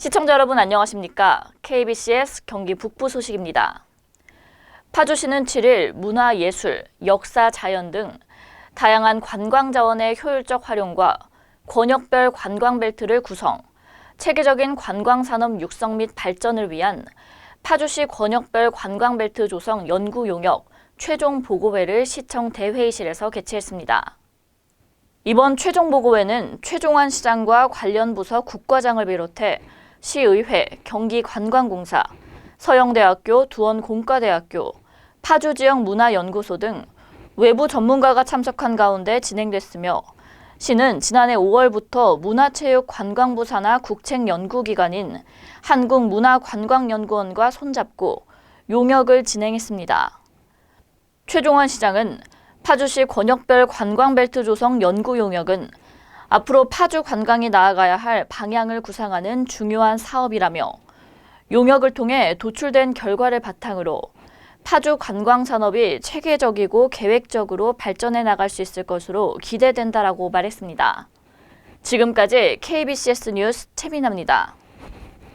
시청자 여러분 안녕하십니까? KBCS 경기 북부 소식입니다. 파주시는 7일 문화 예술, 역사, 자연 등 다양한 관광 자원의 효율적 활용과 권역별 관광 벨트를 구성, 체계적인 관광 산업 육성 및 발전을 위한 파주시 권역별 관광 벨트 조성 연구 용역 최종 보고회를 시청 대회의실에서 개최했습니다. 이번 최종 보고회는 최종환 시장과 관련 부서 국과장을 비롯해 시의회, 경기관광공사, 서영대학교, 두원공과대학교, 파주지역 문화연구소 등 외부 전문가가 참석한 가운데 진행됐으며 시는 지난해 5월부터 문화체육관광부 산하 국책연구기관인 한국문화관광연구원과 손잡고 용역을 진행했습니다. 최종환 시장은 파주시 권역별 관광벨트 조성 연구 용역은 앞으로 파주 관광이 나아가야 할 방향을 구상하는 중요한 사업이라며 용역을 통해 도출된 결과를 바탕으로 파주 관광 산업이 체계적이고 계획적으로 발전해 나갈 수 있을 것으로 기대된다라고 말했습니다. 지금까지 KBCS 뉴스 최민아입니다.